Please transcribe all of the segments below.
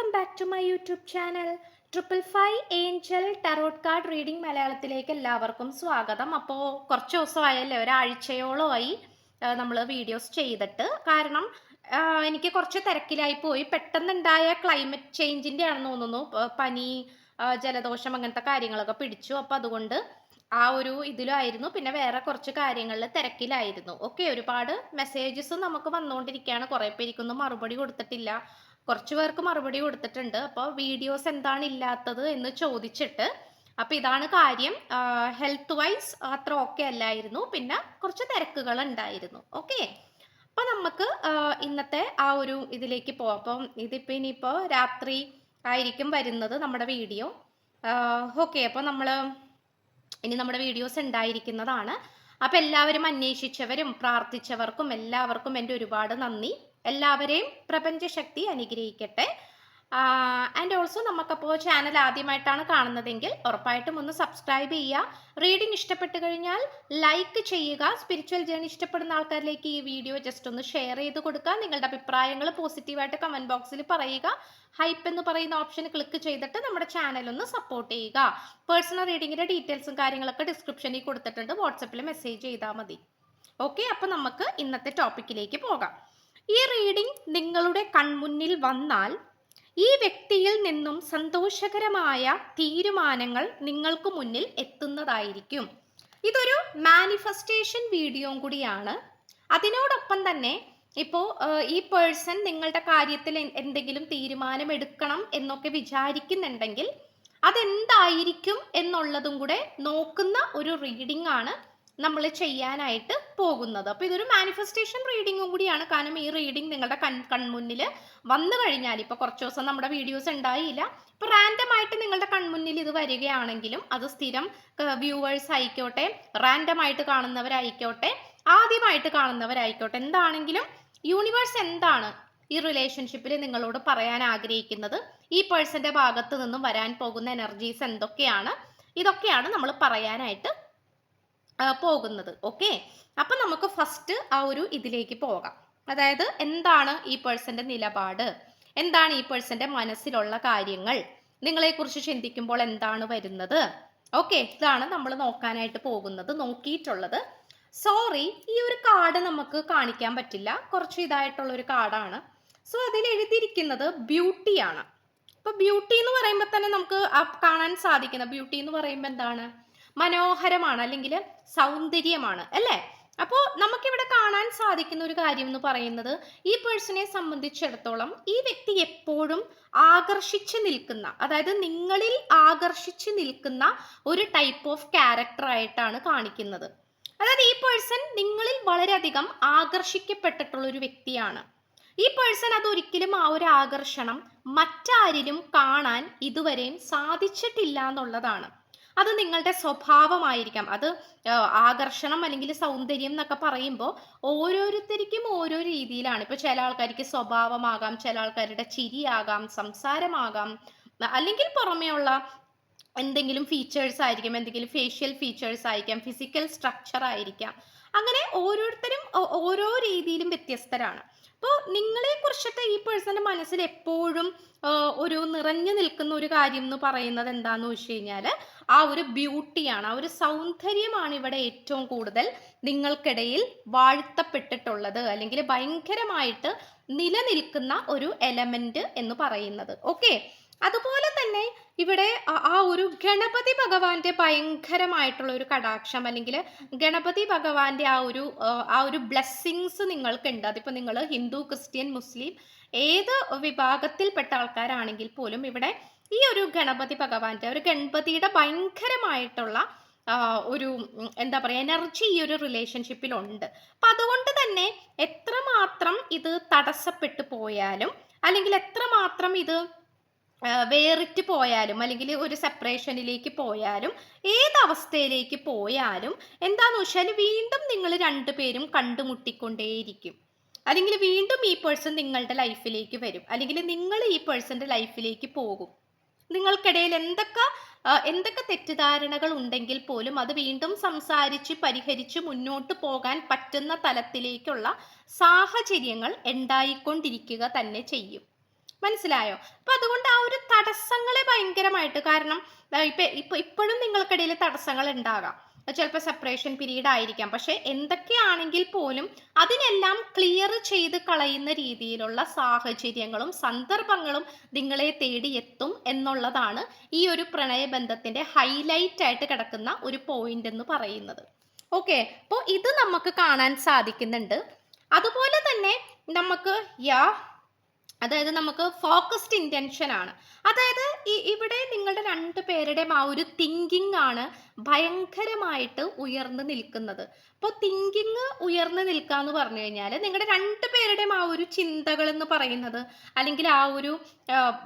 Welcome back to my YouTube channel triple five angel tarot card reading മലയാളത്തിലേക്ക് എല്ലാവർക്കും സ്വാഗതം. അപ്പോൾ കുറച്ച് ദിവസമായല്ലേ ഒരാഴ്ചയോളമായി നമ്മൾ വീഡിയോസ് ചെയ്തിട്ട്. കാരണം എനിക്ക് കുറച്ച് തിരക്കിലായി പോയി. പെട്ടെന്നുണ്ടായ ക്ലൈമറ്റ് ചേഞ്ചിന്റെ ആണെന്ന് തോന്നുന്നു. പനി ജലദോഷം അങ്ങനത്തെ കാര്യങ്ങളൊക്കെ പിടിച്ചു. അപ്പോൾ അതുകൊണ്ട് ആ ഒരു ഇതിലായിരുന്നു പിന്നെ വേറെ കുറച്ച് കാര്യങ്ങളിൽ തിരക്കിലായിരുന്നു. ഓക്കെ ഒരുപാട് മെസ്സേജസ് നമുക്ക് വന്നുകൊണ്ടിരിക്കുകയാണ്. കുറേ പേർക്കൊന്നും മറുപടി കൊടുത്തിട്ടില്ല. കുറച്ച് പേർക്ക് മറുപടി കൊടുത്തിട്ടുണ്ട്. അപ്പോൾ വീഡിയോസ് എന്താണ് ഇല്ലാത്തത് എന്ന് ചോദിച്ചിട്ട് അപ്പോൾ ഇതാണ് കാര്യം. ഹെൽത്ത് വൈസ് അത്ര ഓക്കെ അല്ലായിരുന്നു. പിന്നെ കുറച്ച് തിരക്കുകൾ ഉണ്ടായിരുന്നു. ഓക്കെ അപ്പോൾ നമുക്ക് ഇന്നത്തെ ആ ഒരു ഇതിലേക്ക് പോവാം. അപ്പം ഇതിപ്പോൾ ഇനിയിപ്പോൾ രാത്രി ആയിരിക്കും വരുന്നത് നമ്മുടെ വീഡിയോ. ഓക്കെ അപ്പോൾ നമ്മൾ ഇനി നമ്മുടെ വീഡിയോസ് ഉണ്ടായിരിക്കുന്നതാണ്. അപ്പം എല്ലാവരും അന്വേഷിച്ചവരും പ്രാർത്ഥിച്ചവർക്കും എല്ലാവർക്കും എന്റെ ഒരുപാട് നന്ദി. എല്ലാവരെയും പ്രപഞ്ചശക്തി അനുഗ്രഹിക്കട്ടെ. ആൻഡ് ഓൾസോ നമുക്കപ്പോൾ ചാനൽ ആദ്യമായിട്ടാണ് കാണുന്നതെങ്കിൽ ഉറപ്പായിട്ടും ഒന്ന് സബ്സ്ക്രൈബ് ചെയ്യുക. റീഡിംഗ് ഇഷ്ടപ്പെട്ട് കഴിഞ്ഞാൽ ലൈക്ക് ചെയ്യുക. സ്പിരിച്വൽ ജേണി ഇഷ്ടപ്പെടുന്ന ആൾക്കാരിലേക്ക് ഈ വീഡിയോ ജസ്റ്റ് ഒന്ന് ഷെയർ ചെയ്ത് കൊടുക്കുക. നിങ്ങളുടെ അഭിപ്രായങ്ങൾ പോസിറ്റീവായിട്ട് കമന്റ് ബോക്സിൽ പറയുക. ഹൈപ്പ് എന്ന് പറയുന്ന ഓപ്ഷൻ ക്ലിക്ക് ചെയ്തിട്ട് നമ്മുടെ ചാനൽ ഒന്ന് സപ്പോർട്ട് ചെയ്യുക. പേഴ്സണൽ റീഡിങ്ങിന്റെ ഡീറ്റെയിൽസും കാര്യങ്ങളൊക്കെ ഡിസ്ക്രിപ്ഷനിൽ കൊടുത്തിട്ടുണ്ട്. വാട്സപ്പിൽ മെസ്സേജ് ചെയ്താൽ മതി. ഓക്കെ അപ്പോൾ നമുക്ക് ഇന്നത്തെ ടോപ്പിക്കിലേക്ക് പോകാം. ഈ റീഡിംഗ് നിങ്ങളുടെ കൺമുന്നിൽ വന്നാൽ ഈ വ്യക്തിയിൽ നിന്നും സന്തോഷകരമായ തീരുമാനങ്ങൾ നിങ്ങൾക്ക് മുന്നിൽ എത്തുന്നതായിരിക്കും. ഇതൊരു മാനിഫെസ്റ്റേഷൻ വീഡിയോ കൂടിയാണ്. അതിനോടൊപ്പം തന്നെ ഇപ്പോൾ ഈ പേഴ്സൺ നിങ്ങളുടെ കാര്യത്തിൽ എന്തെങ്കിലും തീരുമാനം എടുക്കണം എന്നൊക്കെ വിചാരിക്കുന്നുണ്ടെങ്കിൽ അതെന്തായിരിക്കും എന്നുള്ളതും കൂടെ നോക്കുന്ന ഒരു റീഡിംഗ് ആണ് നമ്മൾ ചെയ്യാനായിട്ട് പോകുന്നത്. അപ്പോൾ ഇതൊരു മാനിഫെസ്റ്റേഷൻ റീഡിങ്ങും കൂടിയാണ്. കാരണം ഈ റീഡിംഗ് നിങ്ങളുടെ കൺ കൺമുന്നിൽ വന്നു കഴിഞ്ഞാൽ ഇപ്പോൾ കുറച്ച് ദിവസം നമ്മുടെ വീഡിയോസ് ഉണ്ടായില്ല. ഇപ്പോൾ റാൻഡം ആയിട്ട് നിങ്ങളുടെ കൺമുന്നിൽ ഇത് വരികയാണെങ്കിലും അത് സ്ഥിരം വ്യൂവേഴ്സ് ആയിക്കോട്ടെ റാൻഡം ആയിട്ട് കാണുന്നവരായിക്കോട്ടെ ആദ്യമായിട്ട് കാണുന്നവരായിക്കോട്ടെ എന്താണെങ്കിലും യൂണിവേഴ്സ് എന്താണ് ഈ റിലേഷൻഷിപ്പിൽ നിങ്ങളോട് പറയാൻ ആഗ്രഹിക്കുന്നത്? ഈ പേഴ്സന്റെ ഭാഗത്ത് നിന്നും വരാൻ പോകുന്ന എനർജീസ് എന്തൊക്കെയാണ്? ഇതൊക്കെയാണ് നമ്മൾ പറയാനായിട്ട് പോകുന്നത്. ഓക്കെ? അപ്പം നമുക്ക് ഫസ്റ്റ് ആ ഒരു ഇതിലേക്ക് പോകാം. അതായത് എന്താണ് ഈ പേഴ്സന്റെ നിലപാട്? എന്താണ് ഈ പേഴ്സന്റെ മനസ്സിലുള്ള കാര്യങ്ങൾ? നിങ്ങളെക്കുറിച്ച് ചിന്തിക്കുമ്പോൾ എന്താണ് വരുന്നത്? ഓക്കെ? ഇതാണ് നമ്മൾ നോക്കാനായിട്ട് പോകുന്നത് നോക്കിയിട്ടുള്ളത്. സോറി ഈ ഒരു കാർഡ് നമുക്ക് കാണിക്കാൻ പറ്റില്ല. കുറച്ച് ഇതായിട്ടുള്ള ഒരു കാർഡാണ് സോ അതിൽ എഴുതിയിരിക്കുന്നത് ബ്യൂട്ടിയാണ് ഇപ്പൊ ബ്യൂട്ടി എന്ന് പറയുമ്പോൾ തന്നെ നമുക്ക് കാണാൻ സാധിക്കുന്ന ബ്യൂട്ടി എന്ന് പറയുമ്പോൾ എന്താണ്? മനോഹരമാണ് അല്ലെങ്കിൽ സൗന്ദര്യമാണ് അല്ലേ? അപ്പോൾ നമുക്കിവിടെ കാണാൻ സാധിക്കുന്ന ഒരു കാര്യം എന്ന് പറയുന്നത് ഈ പേഴ്സണെ സംബന്ധിച്ചിടത്തോളം ഈ വ്യക്തി എപ്പോഴും ആകർഷിച്ചു നിൽക്കുന്ന അതായത് നിങ്ങളിൽ ആകർഷിച്ചു നിൽക്കുന്ന ഒരു ടൈപ്പ് ഓഫ് ക്യാരക്ടർ ആയിട്ടാണ് കാണിക്കുന്നത്. അതായത് ഈ പേഴ്സൺ നിങ്ങളിൽ വളരെയധികം ആകർഷിക്കപ്പെട്ടിട്ടുള്ള ഒരു വ്യക്തിയാണ്. ഈ പേഴ്സൺ അതൊരിക്കലും ആ ഒരു ആകർഷണം മറ്റാരിലും കാണാൻ ഇതുവരെയും സാധിച്ചിട്ടില്ല എന്നുള്ളതാണ്. അത് നിങ്ങളുടെ സ്വഭാവമായിരിക്കാം. അത് ആകർഷണം അല്ലെങ്കിൽ സൗന്ദര്യം എന്നൊക്കെ പറയുമ്പോൾ ഓരോരുത്തർക്കും ഓരോ രീതിയിലാണ്. ഇപ്പോൾ ചില ആൾക്കാർക്ക് സ്വഭാവമാകാം ചില ആൾക്കാരുടെ ചിരിയാകാം സംസാരമാകാം. അല്ലെങ്കിൽ പുറമേയുള്ള എന്തെങ്കിലും ഫീച്ചേഴ്സ് ആയിരിക്കും എന്തെങ്കിലും ഫേഷ്യൽ ഫീച്ചേഴ്സ് ആയിരിക്കാം ഫിസിക്കൽ സ്ട്രക്ചർ ആയിരിക്കാം. അങ്ങനെ ഓരോരുത്തരും ഓരോ രീതിയിലും വ്യത്യസ്തരാണ്. അപ്പോൾ നിങ്ങളെ കുറിച്ചൊക്കെ ഈ പേഴ്സന്റെ മനസ്സിൽ എപ്പോഴും ഒരു നിറഞ്ഞു നിൽക്കുന്ന ഒരു കാര്യം എന്ന് പറയുന്നത് എന്താന്ന് വെച്ച് കഴിഞ്ഞാൽ ആ ഒരു ബ്യൂട്ടിയാണ് ആ ഒരു സൗന്ദര്യമാണ് ഇവിടെ ഏറ്റവും കൂടുതൽ നിങ്ങൾക്കിടയിൽ വാഴ്ത്തപ്പെട്ടിട്ടുള്ളത് അല്ലെങ്കിൽ ഭയങ്കരമായിട്ട് നിലനിൽക്കുന്ന ഒരു എലമെന്റ് എന്ന് പറയുന്നത്. ഓക്കെ അതുപോലെ തന്നെ ഇവിടെ ആ- ഒരു ഗണപതി ഭഗവാന്റെ ഭയങ്കരമായിട്ടുള്ള ഒരു കടാക്ഷം അല്ലെങ്കിൽ ഗണപതി ഭഗവാന്റെ ആ ഒരു ആ, ഒരു ബ്ലെസ്സിങ്സ് നിങ്ങൾക്കുണ്ട്. അതിപ്പോൾ നിങ്ങൾ ഹിന്ദു ക്രിസ്ത്യൻ മുസ്ലിം ഏത് വിഭാഗത്തിൽപ്പെട്ട ആൾക്കാരാണെങ്കിൽ പോലും ഇവിടെ ഈ ഒരു ഗണപതി ഭഗവാന്റെ ഒരു ഗണപതിയുടെ ഭയങ്കരമായിട്ടുള്ള ഒരു എന്താ പറയുക എനർജി ഈ ഒരു റിലേഷൻഷിപ്പിലുണ്ട് അപ്പം അതുകൊണ്ട് തന്നെ എത്രമാത്രം ഇത് തടസ്സപ്പെട്ടു പോയാലും അല്ലെങ്കിൽ എത്രമാത്രം ഇത് വേറിട്ട് പോയാലും അല്ലെങ്കിൽ ഒരു സെപ്പറേഷനിലേക്ക് പോയാലും ഏത് അവസ്ഥയിലേക്ക് പോയാലും എന്താന്ന് വെച്ചാൽ വീണ്ടും നിങ്ങൾ രണ്ടുപേരും കണ്ടുമുട്ടിക്കൊണ്ടേയിരിക്കും. അല്ലെങ്കിൽ വീണ്ടും ഈ പേഴ്സൺ നിങ്ങളുടെ ലൈഫിലേക്ക് വരും. അല്ലെങ്കിൽ നിങ്ങൾ ഈ പേഴ്സന്റെ ലൈഫിലേക്ക് പോകും. നിങ്ങൾക്കിടയിൽ എന്തൊക്കെ എന്തൊക്കെ തെറ്റിദ്ധാരണകൾ ഉണ്ടെങ്കിൽ പോലും അത് വീണ്ടും സംസാരിച്ച് പരിഹരിച്ച് മുന്നോട്ട് പോകാൻ പറ്റുന്ന തലത്തിലേക്കുള്ള സാഹചര്യങ്ങൾ ഉണ്ടായിക്കൊണ്ടിരിക്കുക തന്നെ ചെയ്യും. മനസ്സിലായോ? അപ്പൊ അതുകൊണ്ട് ആ ഒരു തടസ്സങ്ങളെ ഭയങ്കരമായിട്ട് കാരണം ഇപ്പൊ ഇപ്പൊ ഇപ്പോഴും നിങ്ങൾക്കിടയിൽ തടസ്സങ്ങൾ ഉണ്ടാകാം. ചിലപ്പോൾ സെപ്പറേഷൻ പീരീഡ് ആയിരിക്കാം. പക്ഷെ എന്തൊക്കെയാണെങ്കിൽ പോലും അതിനെല്ലാം ക്ലിയർ ചെയ്ത് കളയുന്ന രീതിയിലുള്ള സാഹചര്യങ്ങളും സന്ദർഭങ്ങളും നിങ്ങളെ തേടി എത്തും എന്നുള്ളതാണ് ഈ ഒരു പ്രണയബന്ധത്തിന്റെ ഹൈലൈറ്റ് ആയിട്ട് കിടക്കുന്ന ഒരു പോയിന്റ് എന്ന് പറയുന്നത്. ഓക്കെ അപ്പോൾ ഇത് നമുക്ക് കാണാൻ സാധിക്കുന്നുണ്ട്. അതുപോലെ തന്നെ നമുക്ക് യാ അതായത് നമുക്ക് ഫോക്കസ്ഡ് ഇന്റൻഷൻ ആണ്. അതായത് ഈ- ഇവിടെ നിങ്ങളുടെ രണ്ട് പേരുടെയും ആ ഒരു തിങ്കിങ് ആണ് ഭയങ്കരമായിട്ട് ഉയർന്നു നിൽക്കുന്നത്. അപ്പോൾ തിങ്കിങ് ഉയർന്നു നിൽക്കുക എന്ന് പറഞ്ഞു കഴിഞ്ഞാൽ നിങ്ങളുടെ രണ്ട് പേരുടെയും ആ ഒരു ചിന്തകൾ എന്ന് പറയുന്നത് അല്ലെങ്കിൽ ആ ഒരു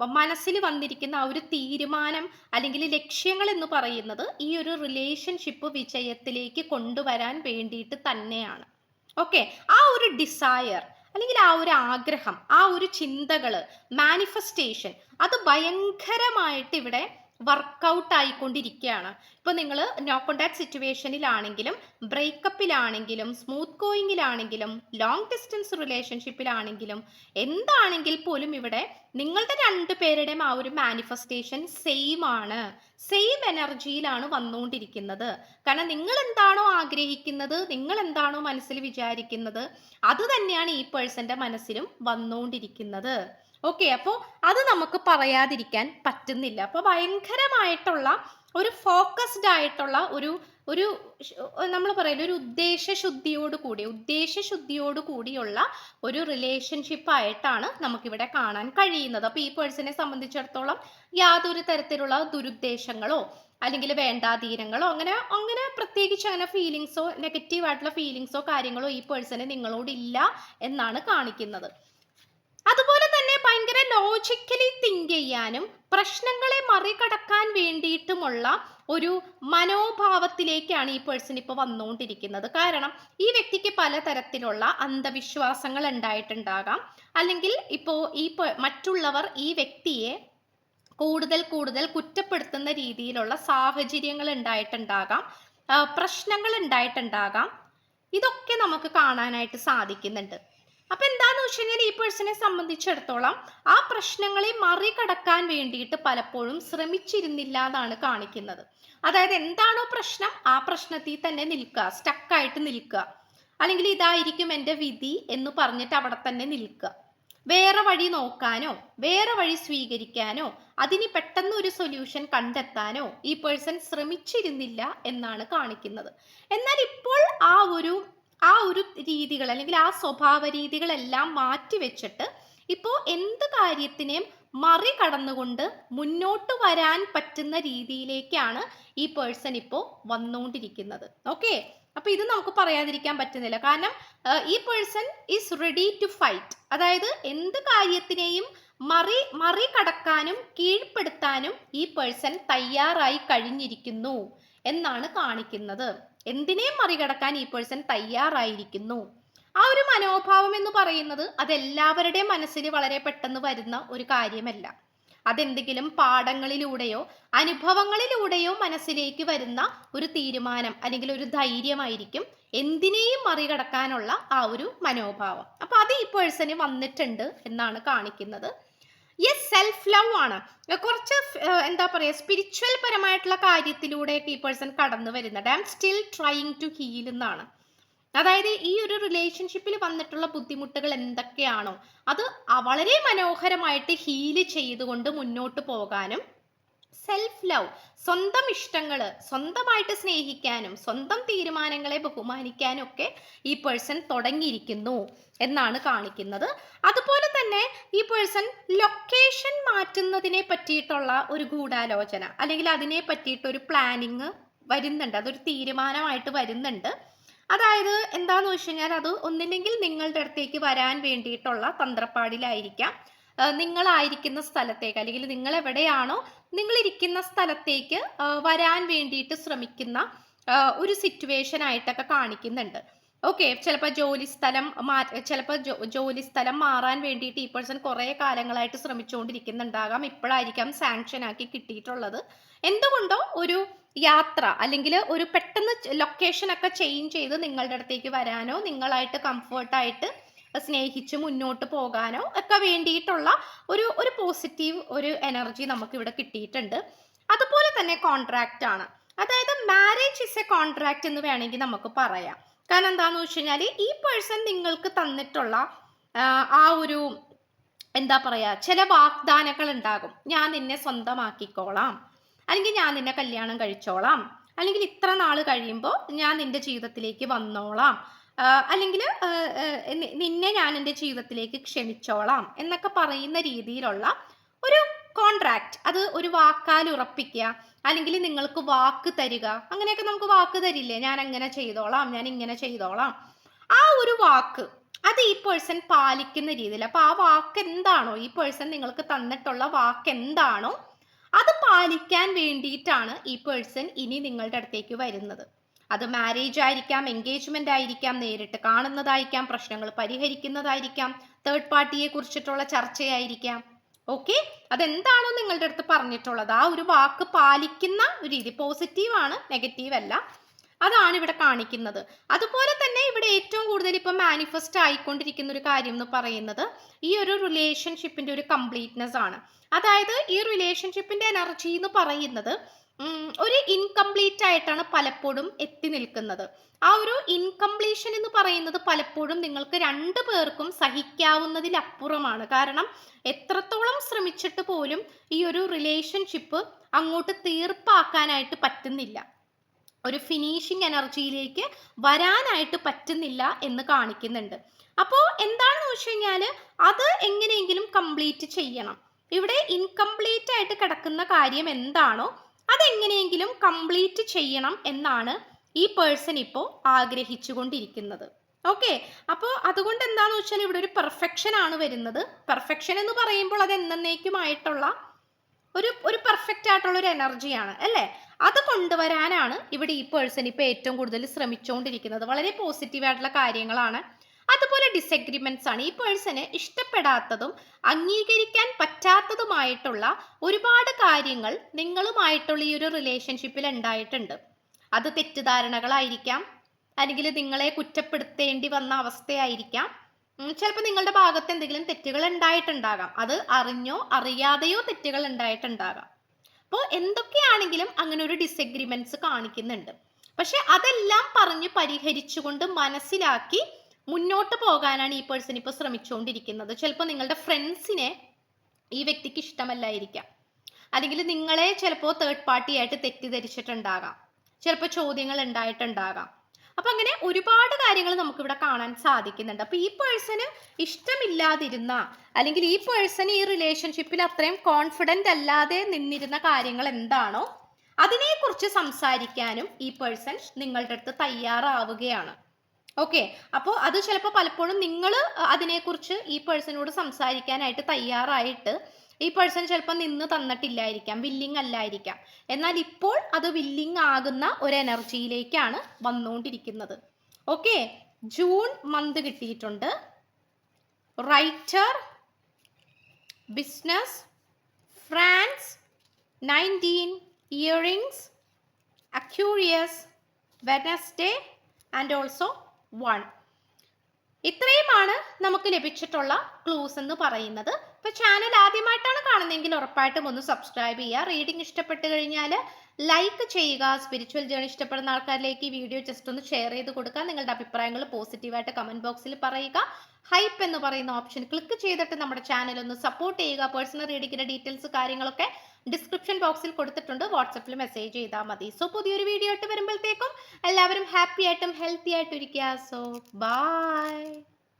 മനസ്സിൽ വന്നിരിക്കുന്ന ആ ഒരു തീരുമാനം അല്ലെങ്കിൽ ലക്ഷ്യങ്ങൾ എന്ന് പറയുന്നത് ഈ ഒരു റിലേഷൻഷിപ്പ് വിജയത്തിലേക്ക് കൊണ്ടുവരാൻ വേണ്ടിയിട്ട് തന്നെയാണ്. ഓക്കെ ആ ഒരു ഡിസയർ അല്ലെങ്കിൽ ആ ഒരു ആഗ്രഹം ആ ഒരു ചിന്തകൾ മാനിഫെസ്റ്റേഷൻ അത് ഭയങ്കരമായിട്ട് ഇവിടെ വർക്കൗട്ട് ആയിക്കൊണ്ടിരിക്കുകയാണ്. ഇപ്പോൾ നിങ്ങൾ നോ കോണ്ടാക്ട് സിറ്റുവേഷനിലാണെങ്കിലും ബ്രേക്കപ്പിലാണെങ്കിലും സ്മൂത്ത് ഗോയിങ്ങിലാണെങ്കിലും ലോങ് ഡിസ്റ്റൻസ് റിലേഷൻഷിപ്പിലാണെങ്കിലും എന്താണെങ്കിൽ പോലും ഇവിടെ നിങ്ങളുടെ രണ്ട് പേരുടെയും ആ ഒരു മാനിഫെസ്റ്റേഷൻ സെയിം ആണ്. സെയിം എനർജിയിലാണ് വന്നുകൊണ്ടിരിക്കുന്നത്. കാരണം നിങ്ങൾ എന്താണോ ആഗ്രഹിക്കുന്നത് നിങ്ങൾ എന്താണോ മനസ്സിൽ വിചാരിക്കുന്നത് അത് തന്നെയാണ് ഈ പേഴ്സന്റെ മനസ്സിലും വന്നുകൊണ്ടിരിക്കുന്നത്. ഓക്കെ അപ്പോൾ അത് നമുക്ക് പറയാതിരിക്കാൻ പറ്റുന്നില്ല. അപ്പോൾ ഭയങ്കരമായിട്ടുള്ള ഒരു ഫോക്കസ്ഡ് ആയിട്ടുള്ള ഒരു ഒരു നമ്മൾ പറയുന്ന ഒരു ഉദ്ദേശശുദ്ധിയോട് കൂടി ഉദ്ദേശശുദ്ധിയോട് കൂടിയുള്ള ഒരു റിലേഷൻഷിപ്പ് ആയിട്ടാണ് നമുക്കിവിടെ കാണാൻ കഴിയുന്നത്. അപ്പോൾ ഈ പേഴ്സണെ സംബന്ധിച്ചിടത്തോളം യാതൊരു തരത്തിലുള്ള ദുരുദ്ദേശങ്ങളോ അല്ലെങ്കിൽ വേണ്ടാധീനങ്ങളോ അങ്ങനെ അങ്ങനെ പ്രത്യേകിച്ച് അങ്ങനെ ഫീലിങ്സോ നെഗറ്റീവ് ആയിട്ടുള്ള ഫീലിങ്സോ കാര്യങ്ങളോ ഈ പേഴ്സണെ നിങ്ങളോടില്ല എന്നാണ് കാണിക്കുന്നത്. അതുപോലെ തന്നെ ഭയങ്കര ലോജിക്കലി തിങ്ക് ചെയ്യാനും പ്രശ്നങ്ങളെ മറികടക്കാൻ വേണ്ടിയിട്ടുമുള്ള ഒരു മനോഭാവത്തിലേക്കാണ് ഈ പേഴ്സൺ ഇപ്പോൾ വന്നുകൊണ്ടിരിക്കുന്നത് കാരണം ഈ വ്യക്തിക്ക് പലതരത്തിലുള്ള അന്ധവിശ്വാസങ്ങൾ ഉണ്ടായിട്ടുണ്ടാകാം. അല്ലെങ്കിൽ ഇപ്പോൾ ഈ മറ്റുള്ളവർ ഈ വ്യക്തിയെ കൂടുതൽ കൂടുതൽ കുറ്റപ്പെടുത്തുന്ന രീതിയിലുള്ള സാഹചര്യങ്ങൾ ഉണ്ടായിട്ടുണ്ടാകാം. പ്രശ്നങ്ങൾ ഉണ്ടായിട്ടുണ്ടാകാം. ഇതൊക്കെ നമുക്ക് കാണാനായിട്ട് സാധിക്കുന്നുണ്ട്. അപ്പൊ എന്താന്ന് വെച്ച് കഴിഞ്ഞാൽ ഈ പേഴ്സണെ സംബന്ധിച്ചിടത്തോളം ആ പ്രശ്നങ്ങളെ മറികടക്കാൻ വേണ്ടിയിട്ട് പലപ്പോഴും ശ്രമിച്ചിരുന്നില്ല എന്നാണ് കാണിക്കുന്നത്. അതായത് എന്താണോ പ്രശ്നം ആ പ്രശ്നത്തിൽ തന്നെ നിൽക്കുക സ്റ്റക്കായിട്ട് നിൽക്കുക. അല്ലെങ്കിൽ ഇതായിരിക്കും എന്റെ വിധി എന്ന് പറഞ്ഞിട്ട് അവിടെ തന്നെ നിൽക്കുക. വേറെ വഴി നോക്കാനോ വേറെ വഴി സ്വീകരിക്കാനോ അതിന് പെട്ടെന്ന് ഒരു സൊല്യൂഷൻ കണ്ടെത്താനോ ഈ പേഴ്സൺ ശ്രമിച്ചിരുന്നില്ല എന്നാണ് കാണിക്കുന്നത്. എന്നാൽ ഇപ്പോൾ ആ ഒരു ആ ഒരു രീതികൾ അല്ലെങ്കിൽ ആ സ്വഭാവ രീതികളെല്ലാം മാറ്റി വെച്ചിട്ട് ഇപ്പോൾ എന്ത് കാര്യത്തിനെയും മറികടന്നുകൊണ്ട് മുന്നോട്ട് വരാൻ പറ്റുന്ന രീതിയിലേക്കാണ് ഈ പേഴ്സൺ ഇപ്പോൾ വന്നുകൊണ്ടിരിക്കുന്നത് ഓക്കെ അപ്പൊ ഇത് നമുക്ക് പറയാതിരിക്കാൻ പറ്റുന്നില്ല. കാരണം ഈ person is ready to fight അതായത് എന്ത് കാര്യത്തിനെയും മറി മറികടക്കാനും കീഴ്പ്പെടുത്താനും ഈ പേഴ്സൺ തയ്യാറായി കഴിഞ്ഞിരിക്കുന്നു എന്നാണ് കാണിക്കുന്നത്. എന്തിനേയും മറികടക്കാൻ ഈ പേഴ്സൺ തയ്യാറായിരിക്കുന്നു. ആ ഒരു മനോഭാവം എന്ന് പറയുന്നത് അതെല്ലാവരുടെയും മനസ്സിൽ വളരെ പെട്ടെന്ന് വരുന്ന ഒരു കാര്യമല്ല. അതെന്തെങ്കിലും പാഠങ്ങളിലൂടെയോ അനുഭവങ്ങളിലൂടെയോ മനസ്സിലേക്ക് വരുന്ന ഒരു തീരുമാനം അല്ലെങ്കിൽ ഒരു ധൈര്യമായിരിക്കും എന്തിനേയും മറികടക്കാനുള്ള ആ ഒരു മനോഭാവം. അപ്പൊ അത് ഈ പേഴ്സന് വന്നിട്ടുണ്ട് എന്നാണ് കാണിക്കുന്നത്. യെസ് സെൽഫ് ലവ് ആണ് കുറച്ച് എന്താ പറയുക സ്പിരിച്വൽ പരമായിട്ടുള്ള കാര്യത്തിലൂടെ ഈ പേഴ്സൺ കടന്നു വരുന്നത്. I'm still trying to heal എന്നാണ്. അതായത് ഈ ഒരു റിലേഷൻഷിപ്പിൽ വന്നിട്ടുള്ള ബുദ്ധിമുട്ടുകൾ എന്തൊക്കെയാണോ അത് വളരെ മനോഹരമായിട്ട് ഹീൽ ചെയ്തുകൊണ്ട് മുന്നോട്ട് പോകാനും സെൽഫ് ലവ് സ്വന്തം ഇഷ്ടങ്ങൾ സ്വന്തമായിട്ട് സ്നേഹിക്കാനും സ്വന്തം തീരുമാനങ്ങളെ ബഹുമാനിക്കാനും ഒക്കെ ഈ പേഴ്സൺ തുടങ്ങിയിരിക്കുന്നു എന്നാണ് കാണിക്കുന്നത്. അതുപോലെ തന്നെ ഈ പേഴ്സൺ ലൊക്കേഷൻ മാറ്റുന്നതിനെ പറ്റിയിട്ടുള്ള ഒരു ഗൂഢാലോചന അല്ലെങ്കിൽ അതിനെ പറ്റിയിട്ട് ഒരു പ്ലാനിങ് വരുന്നുണ്ട്. അതൊരു തീരുമാനമായിട്ട് വരുന്നുണ്ട്. അതായത് എന്താന്ന് വെച്ച് കഴിഞ്ഞാൽ അത് ഒന്നില്ലെങ്കിൽ നിങ്ങളുടെ അടുത്തേക്ക് വരാൻ വേണ്ടിയിട്ടുള്ള തന്ത്രപ്പാടിലായിരിക്കാം. നിങ്ങളായിരിക്കുന്ന സ്ഥലത്തേക്ക് അല്ലെങ്കിൽ നിങ്ങൾ എവിടെയാണോ നിങ്ങൾ ഇരിക്കുന്ന സ്ഥലത്തേക്ക് വരാൻ വേണ്ടിയിട്ട് ശ്രമിക്കുന്ന ഒരു സിറ്റുവേഷൻ ആയിട്ടൊക്കെ കാണിക്കുന്നുണ്ട്. ഓക്കെ ചിലപ്പോൾ ജോലി സ്ഥലം മാ ചിലപ്പോൾ ജോലി സ്ഥലം മാറാൻ വേണ്ടിയിട്ട് ഈ പേഴ്സൺ കുറേ കാലങ്ങളായിട്ട് ശ്രമിച്ചുകൊണ്ടിരിക്കുന്നുണ്ടാകാം. ഇപ്പോഴായിരിക്കാം സാങ്ഷൻ ആക്കി കിട്ടിയിട്ടുള്ളത്. എന്തുകൊണ്ടോ ഒരു യാത്ര അല്ലെങ്കിൽ ഒരു പെട്ടെന്ന് ലൊക്കേഷൻ ഒക്കെ ചേഞ്ച് ചെയ്ത് നിങ്ങളുടെ അടുത്തേക്ക് വരാനോ നിങ്ങളായിട്ട് കംഫർട്ടായിട്ട് സ്നേഹിച്ച് മുന്നോട്ട് പോകാനോ ഒക്കെ വേണ്ടിയിട്ടുള്ള ഒരു ഒരു പോസിറ്റീവ് ഒരു എനർജി നമുക്ക് ഇവിടെ കിട്ടിയിട്ടുണ്ട്. അതുപോലെ തന്നെ കോൺട്രാക്റ്റ് ആണ്. അതായത് മാരേജ് ഇസ് എ കോൺട്രാക്റ്റ് എന്ന് വേണമെങ്കിൽ നമുക്ക് പറയാം. കാരണം എന്താണെന്ന് വെച്ച് കഴിഞ്ഞാൽ ഈ പേഴ്സൺ നിങ്ങൾക്ക് തന്നിട്ടുള്ള ആ ഒരു എന്താ പറയാ ചില വാഗ്ദാനങ്ങൾ ഉണ്ടാകും. ഞാൻ നിന്നെ സ്വന്തമാക്കിക്കോളാം. അല്ലെങ്കിൽ ഞാൻ നിന്നെ കല്യാണം കഴിച്ചോളാം. അല്ലെങ്കിൽ ഇത്ര നാൾ കഴിയുമ്പോൾ ഞാൻ നിന്റെ ജീവിതത്തിലേക്ക് വന്നോളാം. അല്ലെങ്കിൽ നിന്നെ ഞാൻ എന്റെ ജീവിതത്തിലേക്ക് ക്ഷണിച്ചോളാം എന്നൊക്കെ പറയുന്ന രീതിയിലുള്ള ഒരു കോൺട്രാക്റ്റ് അത് ഒരു വാക്കാൽ ഉറപ്പിക്കുക അല്ലെങ്കിൽ നിങ്ങൾക്ക് വാക്ക് തരിക അങ്ങനെയൊക്കെ നമുക്ക് വാക്ക് തരില്ലേ? ഞാൻ അങ്ങനെ ചെയ്തോളാം ഞാൻ ഇങ്ങനെ ചെയ്തോളാം. ആ ഒരു വാക്ക് അത് ഈ പേഴ്സൺ പാലിക്കുന്ന രീതിയിൽ അപ്പൊ ആ വാക്ക് എന്താണോ ഈ പേഴ്സൺ നിങ്ങൾക്ക് തന്നിട്ടുള്ള വാക്ക് എന്താണോ അത് പാലിക്കാൻ വേണ്ടിയിട്ടാണ് ഈ പേഴ്സൺ ഇനി നിങ്ങളുടെ അടുത്തേക്ക് വരുന്നത്. അത് മാരേജ് ആയിരിക്കാം എൻഗേജ്മെന്റ് ആയിരിക്കാം നേരിട്ട് കാണുന്നതായിരിക്കാം പ്രശ്നങ്ങൾ പരിഹരിക്കുന്നതായിരിക്കാം തേർഡ് പാർട്ടിയെ കുറിച്ചിട്ടുള്ള ചർച്ചയായിരിക്കാം. ഓക്കെ അതെന്താണോ നിങ്ങളുടെ അടുത്ത് പറഞ്ഞിട്ടുള്ളത്. ആ ഒരു വാക്ക് പാലിക്കുന്ന രീതി. പോസിറ്റീവ് ആണ് നെഗറ്റീവ് അല്ല. അതാണ് ഇവിടെ കാണിക്കുന്നത്. അതുപോലെ തന്നെ ഇവിടെ ഏറ്റവും കൂടുതൽ ഇപ്പം മാനിഫെസ്റ്റ് ആയിക്കൊണ്ടിരിക്കുന്ന ഒരു കാര്യം എന്ന് പറയുന്നത് ഈ ഒരു റിലേഷൻഷിപ്പിന്റെ ഒരു കംപ്ലീറ്റ്നെസ് ആണ്. അതായത് ഈ റിലേഷൻഷിപ്പിന്റെ എനർജി എന്ന് പറയുന്നത് ഒരു ഇൻകംപ്ലീറ്റ് ആയിട്ടാണ് പലപ്പോഴും എത്തി നിൽക്കുന്നത്. ആ ഒരു ഇൻകംപ്ലീഷൻ എന്ന് പറയുന്നത് പലപ്പോഴും നിങ്ങൾക്ക് രണ്ടു പേർക്കും സഹിക്കാവുന്നതിലപ്പുറമാണ്. കാരണം എത്രത്തോളം ശ്രമിച്ചിട്ട് പോലും ഈ ഒരു റിലേഷൻഷിപ്പ് അങ്ങോട്ട് തീർപ്പാക്കാനായിട്ട് പറ്റുന്നില്ല. ഒരു ഫിനിഷിംഗ് എനർജിയിലേക്ക് വരാനായിട്ട് പറ്റുന്നില്ല എന്ന് കാണിക്കുന്നുണ്ട്. അപ്പോൾ എന്താണെന്ന് വെച്ച് കഴിഞ്ഞാൽ അത് എങ്ങനെയെങ്കിലും കംപ്ലീറ്റ് ചെയ്യണം. ഇവിടെ ഇൻകംപ്ലീറ്റ് ആയിട്ട് കിടക്കുന്ന കാര്യം എന്താണോ അതെങ്ങനെയെങ്കിലും കംപ്ലീറ്റ് ചെയ്യണം എന്നാണ് ഈ പേഴ്സൺ ഇപ്പോൾ ആഗ്രഹിച്ചുകൊണ്ടിരിക്കുന്നത്. ഓക്കെ അപ്പോൾ അതുകൊണ്ട് എന്താണെന്ന് വെച്ചാൽ ഇവിടെ ഒരു പെർഫെക്ഷൻ ആണ് വരുന്നത്. പെർഫെക്ഷൻ എന്ന് പറയുമ്പോൾ അത് എന്നേക്കുമായിട്ടുള്ള ഒരു ഒരു പെർഫെക്റ്റ് ആയിട്ടുള്ള ഒരു എനർജിയാണ് അല്ലേ? അത് കൊണ്ടുവരാനാണ് ഇവിടെ ഈ പേഴ്സൺ ഇപ്പോൾ ഏറ്റവും കൂടുതൽ ശ്രമിച്ചുകൊണ്ടിരിക്കുന്നത്. വളരെ പോസിറ്റീവ് ആയിട്ടുള്ള കാര്യങ്ങളാണ് അതുപോലെ ഡിസഗ്രിമെന്റ്സ് ആണ്. ഈ പേഴ്സണെ ഇഷ്ടപ്പെടാത്തതും അംഗീകരിക്കാൻ പറ്റാത്തതുമായിട്ടുള്ള ഒരുപാട് കാര്യങ്ങൾ നിങ്ങളുമായിട്ടുള്ള ഈ ഒരു റിലേഷൻഷിപ്പിൽ ഉണ്ടായിട്ടുണ്ട്. അത് തെറ്റിദ്ധാരണകളായിരിക്കാം. അല്ലെങ്കിൽ നിങ്ങളെ കുറ്റപ്പെടുത്തേണ്ടി വന്ന അവസ്ഥയായിരിക്കാം. ചിലപ്പോൾ നിങ്ങളുടെ ഭാഗത്ത് എന്തെങ്കിലും തെറ്റുകൾ ഉണ്ടായിട്ടുണ്ടാകാം. അത് അറിഞ്ഞോ അറിയാതെയോ തെറ്റുകൾ ഉണ്ടായിട്ടുണ്ടാകാം. അപ്പോൾ എന്തൊക്കെയാണെങ്കിലും അങ്ങനെ ഒരു ഡിസഗ്രിമെന്റ്സ് കാണിക്കുന്നുണ്ട്. പക്ഷെ അതെല്ലാം പറഞ്ഞ് പരിഹരിച്ചുകൊണ്ട് മനസ്സിലാക്കി മുന്നോട്ട് പോകാനാണ് ഈ പേഴ്സൺ ഇപ്പോൾ ശ്രമിച്ചുകൊണ്ടിരിക്കുന്നത് ചിലപ്പോൾ നിങ്ങളുടെ ഫ്രണ്ട്സിനെ ഈ വ്യക്തിക്ക് ഇഷ്ടമല്ലായിരിക്കാം. അല്ലെങ്കിൽ നിങ്ങളെ ചിലപ്പോൾ തേർഡ് പാർട്ടി ആയിട്ട് തെറ്റിദ്ധരിച്ചിട്ടുണ്ടാകാം. ചിലപ്പോൾ ചോദ്യങ്ങൾ ഉണ്ടായിട്ടുണ്ടാകാം. അപ്പൊ അങ്ങനെ ഒരുപാട് കാര്യങ്ങൾ നമുക്കിവിടെ കാണാൻ സാധിക്കുന്നുണ്ട്. അപ്പൊ ഈ പേഴ്സന് ഇഷ്ടമില്ലാതിരുന്ന അല്ലെങ്കിൽ ഈ പേഴ്സൺ ഈ റിലേഷൻഷിപ്പിൽ അത്രയും കോൺഫിഡന്റ് അല്ലാതെ നിന്നിരുന്ന കാര്യങ്ങൾ എന്താണോ അതിനെക്കുറിച്ച് സംസാരിക്കാനും ഈ പേഴ്സൺ നിങ്ങളുടെ അടുത്ത് തയ്യാറാവുകയാണ്. ഓക്കെ അപ്പോൾ അത് ചിലപ്പോൾ പലപ്പോഴും നിങ്ങൾ അതിനെക്കുറിച്ച് ഈ പേഴ്സണോട് സംസാരിക്കാനായിട്ട് തയ്യാറായിട്ട് ഈ പേഴ്സൺ ചിലപ്പോൾ നിന്ന് തന്നിട്ടില്ലായിരിക്കാം വില്ലിങ് അല്ലായിരിക്കാം. എന്നാൽ ഇപ്പോൾ അത് വില്ലിങ് ആകുന്ന ഒരു എനർജിയിലേക്കാണ് വന്നുകൊണ്ടിരിക്കുന്നത്. ഓക്കെ ജൂൺ മന്ത് കിട്ടിയിട്ടുണ്ട്. Writer business France nineteen earrings Aquarius Wednesday and also one ഇത്രയുമാണ് നമുക്ക് ലഭിച്ചിട്ടുള്ള ക്ലൂസ് എന്ന് പറയുന്നത്. ഇപ്പൊ ചാനൽ ആദ്യമായിട്ടാണ് കാണുന്നതെങ്കിൽ ഉറപ്പായിട്ടും ഒന്ന് സബ്സ്ക്രൈബ് ചെയ്യുക. റീഡിംഗ് ഇഷ്ടപ്പെട്ട് കഴിഞ്ഞാൽ ലൈക്ക് ചെയ്യുക. സ്പിരിച്വൽ ജേണി ഇഷ്ടപ്പെടുന്ന ആൾക്കാരിലേക്ക് ഈ വീഡിയോ ജസ്റ്റ് ഒന്ന് ഷെയർ ചെയ്ത് കൊടുക്കുക. നിങ്ങളുടെ അഭിപ്രായങ്ങൾ പോസിറ്റീവായിട്ട് കമന്റ് ബോക്സിൽ പറയുക. ഹൈപ്പ് എന്ന് പറയുന്ന ഓപ്ഷൻ ക്ലിക്ക് ചെയ്തിട്ട് നമ്മുടെ ചാനൽ ഒന്ന് സപ്പോർട്ട് ചെയ്യുക. പേഴ്സണൽ റീഡിങ്ങിന്റെ ഡീറ്റെയിൽസ് കാര്യങ്ങളൊക്കെ ഡിസ്ക്രിപ്ഷൻ ബോക്സിൽ കൊടുത്തിട്ടുണ്ട്. വാട്സപ്പിൽ മെസ്സേജ് ചെയ്താൽ മതി. സോ പുതിയൊരു വീഡിയോ ആയിട്ട് വരുമ്പോഴത്തേക്കും എല്ലാവരും ഹാപ്പി ആയിട്ടും ഹെൽത്തി ആയിട്ടും ഇരിക്കുക. So by